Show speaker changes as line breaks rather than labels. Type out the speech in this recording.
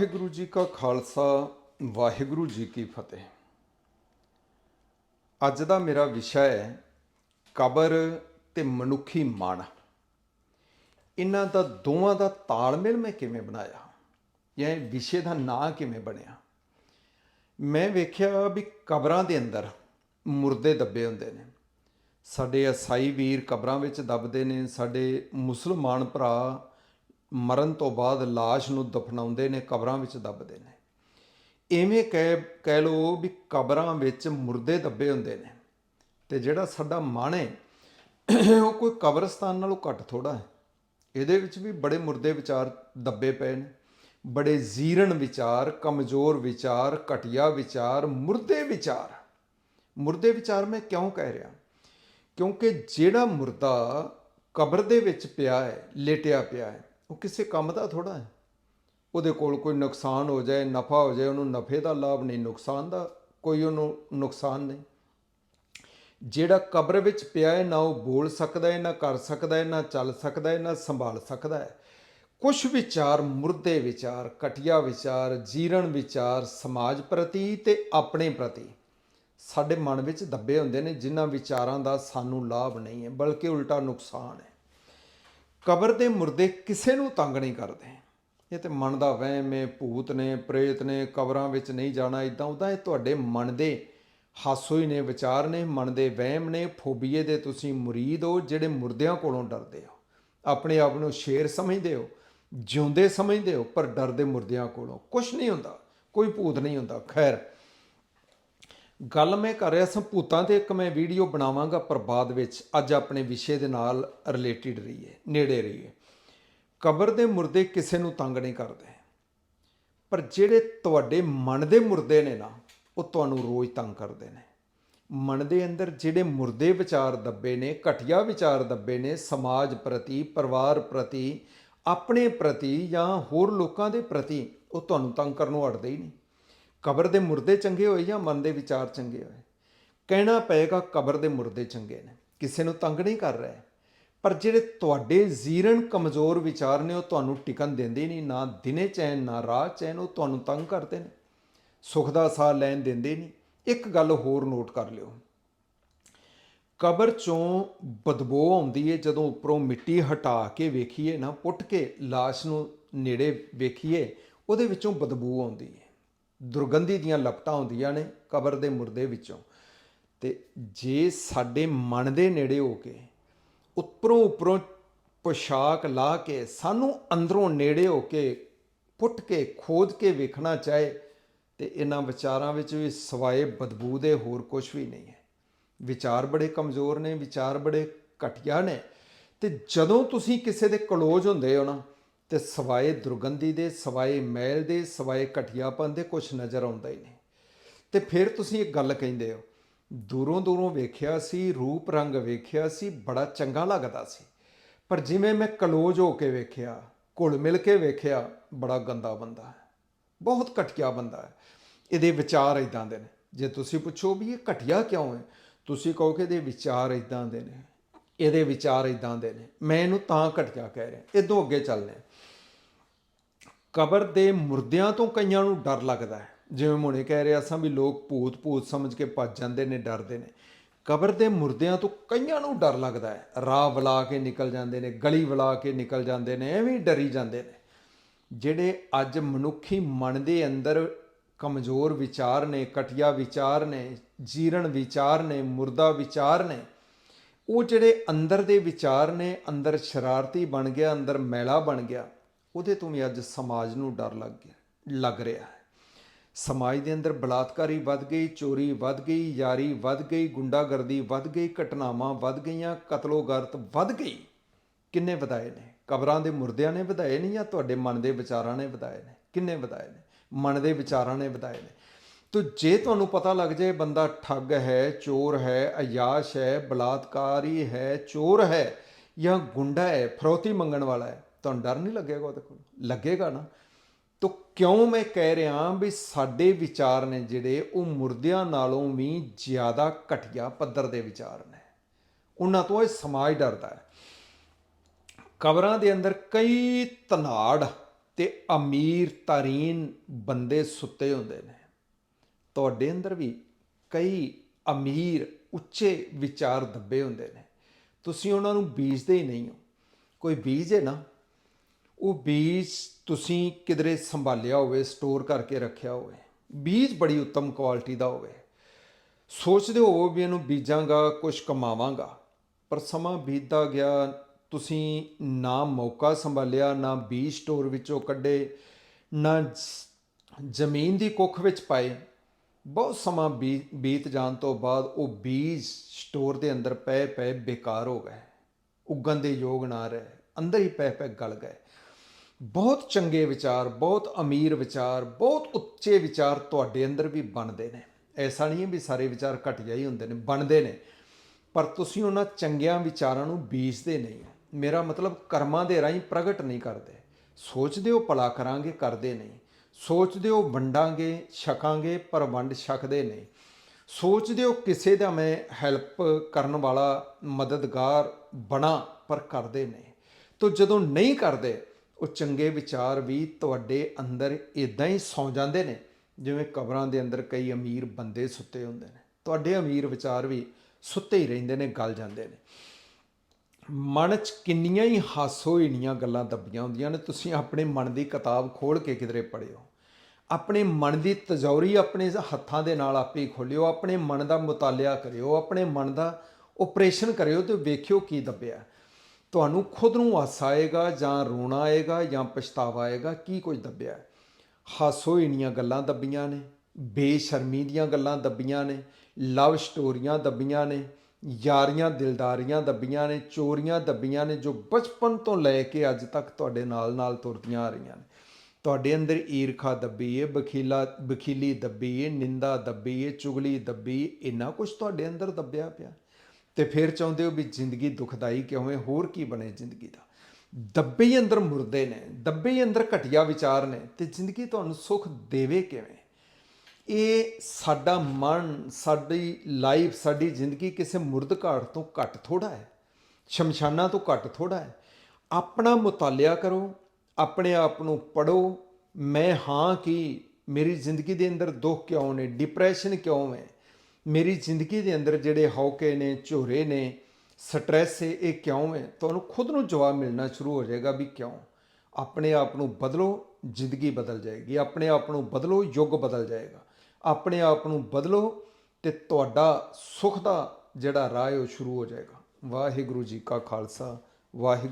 ਵਾਹਿਗੁਰੂ ਜੀ ਕਾ ਖਾਲਸਾ, ਵਾਹਿਗੁਰੂ ਜੀ ਕੀ ਫਤਿਹ। ਅੱਜ ਦਾ ਮੇਰਾ ਵਿਸ਼ਾ ਹੈ ਕਬਰ ਤੇ ਮਨੁੱਖੀ ਮਨ ਇਹਨਾਂ ਦਾ ਦੋਵਾਂ ਦਾ ਤਾਲਮੇਲ ਮੈਂ ਕਿਵੇਂ ਬਣਾਇਆ? ਜਾਂ ਇਹ ਵਿਸ਼ੇ ਦਾ ਨਾਂ ਕਿਵੇਂ ਬਣਿਆ? ਮੈਂ ਵੇਖਿਆ ਵੀ ਕਬਰਾਂ ਦੇ ਅੰਦਰ ਮੁਰਦੇ ਦੱਬੇ ਹੁੰਦੇ ਨੇ। ਸਾਡੇ ਈਸਾਈ ਵੀਰ ਕਬਰਾਂ ਵਿੱਚ ਦੱਬਦੇ ਨੇ, ਸਾਡੇ ਮੁਸਲਮਾਨ ਭਰਾ ਮਰਨ ਤੋਂ ਬਾਅਦ লাশ ਨੂੰ ਦਫਨਾਉਂਦੇ ਨੇ, ਕਬਰਾਂ ਵਿੱਚ ਦੱਬਦੇ ਨੇ। ਐਵੇਂ ਕਹਿ ਕਹਿ ਲੋ ਵੀ ਕਬਰਾਂ ਵਿੱਚ ਮੁਰਦੇ ਦੱਬੇ ਹੁੰਦੇ ਨੇ। ਤੇ ਜਿਹੜਾ ਸਾਡਾ ਮਨ ਹੈ, ਉਹ ਕੋਈ ਕਬਰਸਤਾਨ ਨਾਲੋਂ ਘੱਟ ਥੋੜਾ ਹੈ। ਇਹਦੇ ਵਿੱਚ ਵੀ ਬੜੇ ਮੁਰਦੇ ਵਿਚਾਰ ਦੱਬੇ ਪਏ ਨੇ। ਬੜੇ ਜ਼ੀਰਨ ਵਿਚਾਰ, ਕਮਜ਼ੋਰ ਵਿਚਾਰ, ਘਟੀਆ ਵਿਚਾਰ, ਮੁਰਦੇ ਵਿਚਾਰ। ਮੁਰਦੇ ਵਿਚਾਰ ਮੈਂ ਕਿਉਂ ਕਹਿ ਰਿਹਾ? ਕਿਉਂਕਿ ਜਿਹੜਾ ਮੁਰਦਾ ਕਬਰ ਦੇ ਵਿੱਚ ਪਿਆ ਹੈ, ਲੇਟਿਆ ਪਿਆ ਹੈ ਉਹ ਕਿਸੇ ਕੰਮ ਦਾ ਥੋੜਾ ਹੈ। ਉਹਦੇ ਕੋਲ ਕੋਈ ਨੁਕਸਾਨ ਹੋ ਜਾਏ, ਨਫਾ ਹੋ ਜਾਏ, ਉਹਨੂੰ ਨਫੇ ਦਾ ਲਾਭ ਨਹੀਂ, ਨੁਕਸਾਨ ਦਾ ਕੋਈ ਉਹਨੂੰ ਨੁਕਸਾਨ ਨਹੀਂ। ਜਿਹੜਾ ਕਬਰ ਵਿੱਚ ਪਿਆ ਹੈ, ਨਾ ਉਹ ਬੋਲ ਸਕਦਾ ਹੈ, ਨਾ ਕਰ ਸਕਦਾ ਹੈ, ਨਾ ਚੱਲ ਸਕਦਾ ਹੈ, ਨਾ ਸੰਭਾਲ ਸਕਦਾ ਹੈ। ਕੁਝ ਵਿਚਾਰ ਮੁਰਦੇ ਵਿਚਾਰ ਕਟਿਆ ਵਿਚਾਰ, ਜੀਰਣ ਵਿਚਾਰ, ਸਮਾਜ ਪ੍ਰਤੀ ਤੇ ਆਪਣੇ ਪ੍ਰਤੀ ਸਾਡੇ ਮਨ ਵਿੱਚ ਦੱਬੇ ਹੁੰਦੇ ਨੇ, ਜਿਨ੍ਹਾਂ ਵਿਚਾਰਾਂ ਦਾ ਸਾਨੂੰ ਲਾਭ ਨਹੀਂ ਹੈ, ਬਲਕਿ ਉਲਟਾ ਨੁਕਸਾਨ ਹੈ। ਕਬਰ ਦੇ ਮੁਰਦੇ ਕਿਸੇ ਨੂੰ ਤੰਗ ਨਹੀਂ ਕਰਦੇ। ਇਹ ਤੇ ਮਨ ਦਾ ਵਹਿਮ ਹੈ ਭੂਤ ਨੇ, ਪ੍ਰੇਤ ਨੇ, ਕਬਰਾਂ ਵਿੱਚ ਨਹੀਂ ਜਾਣਾ ਇਦਾਂ ਉਦਾਂ ਇਹ ਤੁਹਾਡੇ ਮਨ ਦੇ ਹਾਸੋਈ ਨੇ, ਵਿਚਾਰ ਨੇ, ਮਨ ਦੇ ਵਹਿਮ ਨੇ, ਫੋਬੀਏ ਦੇ ਤੁਸੀਂ ਮੁਰੀਦ ਹੋ, ਜਿਹੜੇ ਮੁਰਦਿਆਂ ਕੋਲੋਂ ਡਰਦੇ ਹੋ। ਆਪਣੇ ਆਪ ਨੂੰ ਸ਼ੇਰ ਸਮਝਦੇ ਹੋ, ਜਿਉਂਦੇ ਸਮਝਦੇ ਹੋ, ਪਰ ਡਰਦੇ ਮੁਰਦਿਆਂ ਕੋਲੋਂ ਕੁਝ ਨਹੀਂ ਹੁੰਦਾ, ਕੋਈ ਭੂਤ ਨਹੀਂ ਹੁੰਦਾ। ਖੈਰ ਗੱਲ ਮੈਂ ਕਰ ਰਿਹਾ ਸਾਂ ਭੂਤਾਂ ਤੇ, ਇੱਕ ਮੈਂ ਵੀਡੀਓ ਬਣਾਵਾਂਗਾ ਪਰ ਬਾਅਦ ਵਿੱਚ। ਅੱਜ ਆਪਣੇ ਵਿਸ਼ੇ ਦੇ ਨਾਲ ਰਿਲੇਟਡ ਰਹੀਏ, ਨੇੜੇ ਰਹੀਏ। ਕਬਰ ਦੇ ਮੁਰਦੇ ਕਿਸੇ ਨੂੰ ਤੰਗ ਨਹੀਂ ਕਰਦੇ। ਪਰ ਜਿਹੜੇ ਤੁਹਾਡੇ ਮਨ ਦੇ ਮੁਰਦੇ ਨੇ ਨਾ, ਉਹ ਤੁਹਾਨੂੰ ਰੋਜ਼ ਤੰਗ ਕਰਦੇ ਨੇ। ਮਨ ਦੇ ਅੰਦਰ ਜਿਹੜੇ ਮੁਰਦੇ ਵਿਚਾਰ ਦੱਬੇ ਨੇ, ਘਟੀਆ ਵਿਚਾਰ ਦੱਬੇ ਨੇ, ਸਮਾਜ ਪ੍ਰਤੀ, ਪਰਿਵਾਰ ਪ੍ਰਤੀ, ਆਪਣੇ ਪ੍ਰਤੀ ਜਾਂ ਹੋਰ ਲੋਕਾਂ ਦੇ ਪ੍ਰਤੀ, ਉਹ ਤੁਹਾਨੂੰ ਤੰਗ ਕਰਨੋਂ ਹਟਦੇ ਹੀ ਨਹੀਂ। ਕਬਰ ਦੇ ਮੁਰਦੇ ਚੰਗੇ ਹੋਏ ਜਾਂ ਮਨ ਦੇ ਵਿਚਾਰ ਚੰਗੇ ਹੋਏ? ਕਹਿਣਾ ਪਏਗਾ ਕਬਰ ਦੇ ਮੁਰਦੇ ਚੰਗੇ ਨੇ। ਕਿਸੇ ਨੂੰ ਤੰਗ ਨਹੀਂ ਕਰ ਰਿਹਾ ਪਰ ਜਿਹੜੇ ਤੁਹਾਡੇ ਜ਼ੀਰਨ ਕਮਜ਼ੋਰ ਵਿਚਾਰ ਨੇ, ਉਹ ਤੁਹਾਨੂੰ ਟਿਕਣ ਦਿੰਦੇ ਨਹੀਂ, ਨਾ ਦਿਨੇ ਚੈਨ, ਨਾ ਰਾਤ ਚੈਨ, ਉਹ ਤੁਹਾਨੂੰ ਤੰਗ ਕਰਦੇ ਨੇ। ਸੁਖ ਦਾ ਸਾਹ ਲੈਣ ਦਿੰਦੇ ਨਹੀਂ। ਇੱਕ ਗੱਲ ਹੋਰ ਨੋਟ ਕਰ ਲਿਓ। ਕਬਰ ਚੋਂ ਬਦਬੂ ਆਉਂਦੀ ਏ, ਜਦੋਂ ਉੱਪਰੋਂ ਮਿੱਟੀ ਹਟਾ ਕੇ ਵੇਖੀਏ ਨਾ, ਪੁੱਟ ਕੇ লাশ ਨੂੰ ਨੇੜੇ ਵੇਖੀਏ, ਉਹਦੇ ਵਿੱਚੋਂ ਬਦਬੂ ਆਉਂਦੀ ਏ। ਦੁਰਗੰਧੀ ਦੀਆਂ ਲਪਟਾਂ ਹੁੰਦੀਆਂ ਨੇ ਕਬਰ ਦੇ ਮੁਰਦੇ ਵਿੱਚੋਂ। ਤੇ ਜੇ ਸਾਡੇ ਮਨ ਦੇ ਨੇੜੇ ਹੋ ਕੇ ਉੱਪਰੋਂ ਉੱਪਰੋਂ ਪੋਸ਼ਾਕ ਲਾ ਕੇ ਸਾਨੂੰ ਅੰਦਰੋਂ ਨੇੜੇ ਹੋ ਕੇ ਪੁੱਟ ਕੇ, ਖੋਦ ਕੇ ਵੇਖਣਾ ਚਾਹੇ, ਤੇ ਇਹਨਾਂ ਵਿਚਾਰਾਂ ਵਿੱਚ ਵੀ ਸਵਾਏ ਬਦਬੂ ਦੇ ਹੋਰ ਕੁਝ ਵੀ ਨਹੀਂ ਹੈ। ਵਿਚਾਰ ਬੜੇ ਕਮਜ਼ੋਰ ਨੇ, ਵਿਚਾਰ ਬੜੇ ਘਟੀਆ ਨੇ। ਤੇ ਜਦੋਂ ਤੁਸੀਂ ਕਿਸੇ ਦੇ ਕਲੋਜ ਹੁੰਦੇ ਹੋ ਨਾ ਤੇ ਸਵਾਏ ਦੁਰਗੰਧੀ ਦੇ, ਸਵਾਏ ਮੈਲ ਦੇ, ਸਵਾਏ ਘਟਿਆਪਨ ਦੇ ਕੁਝ ਨਜ਼ਰ ਆਉਂਦਾ ਹੀ ਨਹੀਂ ਤੇ ਫਿਰ ਤੁਸੀਂ ਇੱਕ ਗੱਲ ਕਹਿੰਦੇ ਹੋ, ਦੂਰੋਂ ਦੂਰੋਂ ਵੇਖਿਆ ਸੀ, ਰੂਪ ਰੰਗ ਵੇਖਿਆ ਸੀ, ਬੜਾ ਚੰਗਾ ਲੱਗਦਾ ਸੀ। ਪਰ ਜਿਵੇਂ ਮੈਂ ਕਲੋਜ ਹੋ ਕੇ ਵੇਖਿਆ, ਘੁਲ ਮਿਲ ਕੇ ਵੇਖਿਆ, ਬੜਾ ਗੰਦਾ ਬੰਦਾ ਹੈ। ਬਹੁਤ ਘਟਿਆ ਬੰਦਾ ਹੈ। ਇਹਦੇ ਵਿਚਾਰ ਇਦਾਂ ਦੇ ਨੇ। ਜੇ ਤੁਸੀਂ ਪੁੱਛੋ ਵੀ ਇਹ ਘਟਿਆ ਕਿਉਂ ਹੈ, ਤੁਸੀਂ ਕਹੋ ਕਿ ਇਹਦੇ ਵਿਚਾਰ ਇਦਾਂ ਦੇ ਨੇ। ਇਹਦੇ ਵਿਚਾਰ ਇਦਾਂ ਦੇ ਨੇ। ਮੈਂ ਇਹਨੂੰ ਤਾਂ ਘਟਿਆ ਕਹਿ ਰਿਹਾ। ਇਦੋਂ ਅੱਗੇ ਚੱਲਦੇ ਹਾਂ। ਕਬਰ ਦੇ ਮੁਰਦਿਆਂ ਤੋਂ ਕਈਆਂ ਨੂੰ ਡਰ ਲੱਗਦਾ ਹੈ। ਜਿਵੇਂ ਮੁੰਨੇ ਕਹਿ ਰਿਹਾ ਸਾਂ ਵੀ ਲੋਕ ਭੂਤ ਭੂਤ ਸਮਝ ਕੇ ਭੱਜ ਜਾਂਦੇ ਨੇ, ਡਰਦੇ ਨੇ। ਕਬਰ ਦੇ ਮੁਰਦਿਆਂ ਤੋਂ ਕਈਆਂ ਨੂੰ ਡਰ ਲੱਗਦਾ ਹੈ। ਰਾਹ ਵਲਾ ਕੇ ਨਿਕਲ ਜਾਂਦੇ ਨੇ, ਗਲੀ ਵਲਾ ਕੇ ਨਿਕਲ ਜਾਂਦੇ ਨੇ, ਐਵੇਂ ਡਰੀ ਜਾਂਦੇ ਨੇ। ਜਿਹੜੇ ਅੱਜ ਮਨੁੱਖੀ ਮਨ ਦੇ ਅੰਦਰ ਕਮਜ਼ੋਰ ਵਿਚਾਰ ਨੇ, ਕਟਿਆ ਵਿਚਾਰ ਨੇ, ਜੀਰਣ ਵਿਚਾਰ ਨੇ, ਮੁਰਦਾ ਵਿਚਾਰ ਨੇ, ਉਹ ਜਿਹੜੇ ਅੰਦਰ ਦੇ ਵਿਚਾਰ ਨੇ, ਅੰਦਰ ਸ਼ਰਾਰਤੀ ਬਣ ਗਿਆ, ਅੰਦਰ ਮੈਲਾ ਬਣ ਗਿਆ ਉਹਦੇ ਤੋਂ ਵੀ ਅੱਜ ਸਮਾਜ ਨੂੰ ਡਰ ਲੱਗ ਗਿਆ, ਲੱਗ ਰਿਹਾ ਹੈ। ਸਮਾਜ ਦੇ ਅੰਦਰ ਬਲਾਤਕਾਰੀ ਵੱਧ ਗਈ, ਚੋਰੀ ਵੱਧ ਗਈ, ਯਾਰੀ ਵੱਧ ਗਈ, ਗੁੰਡਾਗਰਦੀ ਵੱਧ ਗਈ, ਘਟਨਾਵਾਂ ਵੱਧ ਗਈਆਂ, ਕਤਲੋਗਰਤ ਵੱਧ ਗਈ। ਕਿੰਨੇ ਵਧਾਏ ਨੇ? ਕਬਰਾਂ ਦੇ ਮੁਰਦਿਆਂ ਨੇ ਵਧਾਏ ਨਹੀਂ ਜਾਂ ਤੁਹਾਡੇ ਮਨ ਦੇ ਵਿਚਾਰਾਂ ਨੇ ਵਧਾਏ ਨੇ? ਕਿੰਨੇ ਵਧਾਏ ਨੇ? ਮਨ ਦੇ ਵਿਚਾਰਾਂ ਨੇ ਵਧਾਏ ਨੇ। ਤੋ ਜੇ ਤੁਹਾਨੂੰ ਪਤਾ ਲੱਗ ਜਾਏ ਬੰਦਾ ਠੱਗ ਹੈ, ਚੋਰ ਹੈ, ਅਯਾਸ਼ ਹੈ, ਬਲਾਤਕਾਰੀ ਹੈ, ਚੋਰ ਹੈ ਜਾਂ ਗੁੰਡਾ ਹੈ, ਫਰੋਤੀ ਮੰਗਣ ਵਾਲਾ ਹੈ ਤੁਹਾਨੂੰ ਡਰ ਨਹੀਂ ਲੱਗੇਗਾ ਉਹਦੇ ਕੋਲ? ਲੱਗੇਗਾ ਨਾ? ਤੋ ਕਿਉਂ ਮੈਂ ਕਹਿ ਰਿਹਾ ਵੀ ਸਾਡੇ ਵਿਚਾਰ ਨੇ ਜਿਹੜੇ, ਉਹ ਮੁਰਦਿਆਂ ਨਾਲੋਂ ਵੀ ਜ਼ਿਆਦਾ ਘਟੀਆ ਪੱਧਰ ਦੇ ਵਿਚਾਰ ਨੇ। ਉਹਨਾਂ ਤੋਂ ਇਹ ਸਮਾਜ ਡਰਦਾ ਹੈ। ਕਬਰਾਂ ਦੇ ਅੰਦਰ ਕਈ ਤਨਾੜ ਤੇ ਅਮੀਰ ਤਾਰੀਨ ਬੰਦੇ ਸੁੱਤੇ ਹੁੰਦੇ ਨੇ। ਤੁਹਾਡੇ ਅੰਦਰ ਵੀ ਕਈ ਅਮੀਰ ਉੱਚੇ ਵਿਚਾਰ ਦੱਬੇ ਹੁੰਦੇ ਨੇ। ਤੁਸੀਂ ਉਹਨਾਂ ਨੂੰ ਬੀਜਦੇ ਹੀ ਨਹੀਂ ਹੋ। ਕੋਈ ਬੀਜ ਹੈ ਨਾ ਉਹ ਬੀਜ ਤੁਸੀਂ ਕਿਧਰੇ ਸੰਭਾਲਿਆ ਹੋਵੇ ਸਟੋਰ ਕਰਕੇ ਰੱਖਿਆ ਹੋਵੇ, ਬੀਜ ਬੜੀ ਉੱਤਮ ਕੁਆਲਿਟੀ ਦਾ ਹੋਵੇ। ਸੋਚਦੇ ਹੋ ਵੀ ਇਹਨੂੰ ਬੀਜਾਂਗਾ ਕੁਝ ਕਮਾਵਾਂਗਾ, ਪਰ ਸਮਾਂ ਬੀਤਦਾ ਗਿਆ, ਤੁਸੀਂ ਨਾ ਮੌਕਾ ਸੰਭਾਲਿਆ, ਨਾ ਬੀਜ ਸਟੋਰ ਵਿੱਚੋਂ ਕੱਢੇ, ਨਾ ਜ਼ਮੀਨ ਦੀ ਕੁੱਖ ਵਿੱਚ ਪਾਏ। ਬਹੁਤ ਸਮਾਂ ਬੀ- ਬੀਤ ਜਾਣ ਤੋਂ ਬਾਅਦ ਉਹ ਬੀਜ ਸਟੋਰ ਦੇ ਅੰਦਰ ਪਏ ਪਏ ਬੇਕਾਰ ਹੋ ਗਏ। ਉੱਗਣ ਦੇ ਯੋਗ ਨਾ ਰਹੇ, ਅੰਦਰ ਹੀ ਪੈ ਪਏ ਗਲ ਗਏ। ਬਹੁਤ ਚੰਗੇ ਵਿਚਾਰ, ਬਹੁਤ ਅਮੀਰ ਵਿਚਾਰ, ਬਹੁਤ ਉੱਚੇ ਵਿਚਾਰ ਤੁਹਾਡੇ ਅੰਦਰ ਵੀ ਬਣਦੇ ਨੇ। ਐਸਾ ਨਹੀਂ ਹੈ ਵੀ ਸਾਰੇ ਵਿਚਾਰ ਘਟੀਆ ਹੀ ਹੁੰਦੇ ਨੇ, ਬਣਦੇ ਨੇ। ਪਰ ਤੁਸੀਂ ਉਹਨਾਂ ਚੰਗਿਆਂ ਵਿਚਾਰਾਂ ਨੂੰ ਬੀਜਦੇ ਨਹੀਂ। ਮੇਰਾ ਮਤਲਬ ਕਰਮਾਂ ਦੇ ਰਾਹੀਂ ਪ੍ਰਗਟ ਨਹੀਂ ਕਰਦੇ। ਸੋਚਦੇ ਹੋ ਭਲਾ ਕਰਾਂਗੇ, ਕਰਦੇ ਨਹੀਂ। ਸੋਚਦੇ ਹੋ ਵੰਡਾਂਗੇ, ਛਕਾਂਗੇ, ਪਰ ਵੰਡ ਛਕਦੇ ਨਹੀਂ। ਸੋਚਦੇ ਹੋ ਕਿਸੇ ਦਾ ਮੈਂ ਹੈਲਪ ਕਰਨ ਵਾਲਾ ਮਦਦਗਾਰ ਬਣਾ, ਪਰ ਕਰਦੇ ਨਹੀਂ। ਤੋ ਜਦੋਂ ਨਹੀਂ ਕਰਦੇ ਉਹ ਚੰਗੇ ਵਿਚਾਰ ਵੀ ਤੁਹਾਡੇ ਅੰਦਰ ਇਦਾਂ ਹੀ ਸੌ ਜਾਂਦੇ ਨੇ, ਜਿਵੇਂ ਕਬਰਾਂ ਦੇ ਅੰਦਰ ਕਈ ਅਮੀਰ ਬੰਦੇ ਸੁੱਤੇ ਹੁੰਦੇ ਨੇ। ਤੁਹਾਡੇ ਅਮੀਰ ਵਿਚਾਰ ਵੀ ਸੁੱਤੇ ਹੀ ਰਹਿੰਦੇ ਨੇ, ਗਲ ਜਾਂਦੇ ਨੇ। ਮਨ 'ਚ ਕਿੰਨੀਆਂ ਹੀ ਹਾਸੋਹੀਣੀਆਂ ਗੱਲਾਂ ਦੱਬੀਆਂ ਹੁੰਦੀਆਂ ਨੇ। ਤੁਸੀਂ ਆਪਣੇ ਮਨ ਦੀ ਕਿਤਾਬ ਖੋਲ ਕੇ ਕਿਧਰੇ ਪੜ੍ਹਿਓ। ਆਪਣੇ ਮਨ ਦੀ ਤਜੌਰੀ ਆਪਣੇ ਹੱਥਾਂ ਦੇ ਨਾਲ ਆਪੇ ਹੀ ਖੋਲਿਓ ਆਪਣੇ ਮਨ ਦਾ ਮੁਤਾਲਿਆ ਕਰਿਓ। ਆਪਣੇ ਮਨ ਦਾ ਆਪਰੇਸ਼ਨ ਕਰਿਓ ਤੇ ਵੇਖਿਓ ਕੀ ਦੱਬਿਆ। ਤੁਹਾਨੂੰ ਖੁਦ ਨੂੰ ਹਾਸਾ ਆਏਗਾ ਜਾਂ ਰੋਣਾ ਆਏਗਾ ਜਾਂ ਪਛਤਾਵਾ ਆਏਗਾ, ਕੀ ਕੁਝ ਦੱਬਿਆ ਹੈ। ਹਾਸੋਹੀਣੀਆਂ ਗੱਲਾਂ ਦੱਬੀਆਂ ਨੇ, ਬੇਸ਼ਰਮੀ ਦੀਆਂ ਗੱਲਾਂ ਦੱਬੀਆਂ ਨੇ, ਲਵ ਸਟੋਰੀਆਂ ਦੱਬੀਆਂ ਨੇ, ਯਾਰੀਆਂ ਦਿਲਦਾਰੀਆਂ ਦੱਬੀਆਂ ਨੇ, ਚੋਰੀਆਂ ਦੱਬੀਆਂ ਨੇ, ਜੋ ਬਚਪਨ ਤੋਂ ਲੈ ਕੇ ਅੱਜ ਤੱਕ ਤੁਹਾਡੇ ਨਾਲ ਨਾਲ ਤੁਰਦੀਆਂ ਆ ਰਹੀਆਂ ਨੇ ਤੁਹਾਡੇ ਅੰਦਰ ਈਰਖਾ ਦੱਬੀ ਏ, ਬਖੀਲਾ, ਬਖੀਲੀ ਦੱਬੀ ਏ, ਨਿੰਦਾ ਦੱਬੀ ਏ, ਚੁਗਲੀ ਦੱਬੀ ਇੰਨਾ ਕੁਝ ਤੁਹਾਡੇ ਅੰਦਰ ਦੱਬਿਆ ਪਿਆ ਤੇ ਫਿਰ ਚਾਹੁੰਦੇ ਹੋ ਵੀ ਜ਼ਿੰਦਗੀ ਦੁਖਦਾਈ ਕਿਉਂ ਹੈ? ਹੋਰ ਕੀ ਬਣੇ ਜ਼ਿੰਦਗੀ ਦਾ? ਦੱਬੇ ਹੀ ਅੰਦਰ ਮੁਰਦੇ ਨੇ, ਦੱਬੇ ਹੀ ਅੰਦਰ ਘਟੀਆ ਵਿਚਾਰ ਨੇ ਤੇ ਜ਼ਿੰਦਗੀ ਤੁਹਾਨੂੰ ਸੁੱਖ ਦੇਵੇ ਕਿਵੇਂ? ਇਹ ਸਾਡਾ ਮਨ, ਸਾਡੀ ਲਾਈਫ, ਸਾਡੀ ਜ਼ਿੰਦਗੀ ਕਿਸੇ ਮੁਰਦ ਘਾਟ ਤੋਂ ਘੱਟ ਥੋੜਾ ਹੈ, ਸ਼ਮਸ਼ਾਨਾਂ ਤੋਂ ਘੱਟ ਥੋੜਾ ਹੈ। ਆਪਣਾ ਮੁਤਾਲਿਆ ਕਰੋ, ਆਪਣੇ ਆਪ ਨੂੰ ਪੜੋ ਮੈਂ ਹਾਂ ਕਿ, ਮੇਰੀ ਜ਼ਿੰਦਗੀ ਦੇ ਅੰਦਰ ਦੁੱਖ ਕਿਉਂ ਨੇ ਡਿਪਰੈਸ਼ਨ ਕਿਉਂ ਹੈ? ਮੇਰੀ ਜ਼ਿੰਦਗੀ ਦੇ ਅੰਦਰ ਜਿਹੜੇ ਹੌਕੇ ਨੇ, ਝੋਰੇ ਨੇ ਸਟ੍ਰੈਸ ਹੈ, ਇਹ ਕਿਉਂ ਹੈ? ਤੁਹਾਨੂੰ ਖੁਦ ਨੂੰ ਜਵਾਬ ਮਿਲਣਾ ਸ਼ੁਰੂ ਹੋ ਜਾਏਗਾ ਵੀ ਕਿਉਂ? ਆਪਣੇ ਆਪ ਨੂੰ ਬਦਲੋ, ਜ਼ਿੰਦਗੀ ਬਦਲ ਜਾਏਗੀ। ਆਪਣੇ ਆਪ ਨੂੰ ਬਦਲੋ, ਯੁੱਗ ਬਦਲ ਜਾਏਗਾ। ਆਪਣੇ ਆਪ ਨੂੰ ਬਦਲੋ ਤੇ ਤੁਹਾਡਾ ਸੁੱਖ ਦਾ ਜਿਹੜਾ ਰਾਹ ਹੈ ਉਹ ਸ਼ੁਰੂ ਹੋ ਜਾਏਗਾ। ਵਾਹਿਗੁਰੂ ਜੀ ਕਾ ਖਾਲਸਾ, ਵਾਹਿਗੁਰੂ